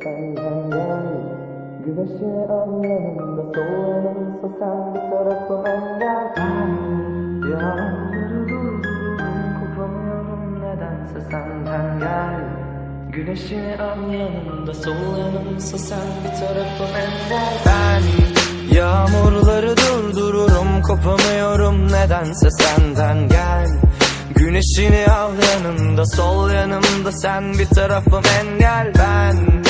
Güneşi al yanımda sol yanımsa sen bir engel Ben yağmurları durdururum kopamıyorum nedense senden gel. Güneşi al yanımda sol yanımsa sen bir tarafım engel Ben yağmurları durdururum kopamıyorum nedense senden gel. Güneşini al yanımda sol yanımda sen bir tarafım engel ben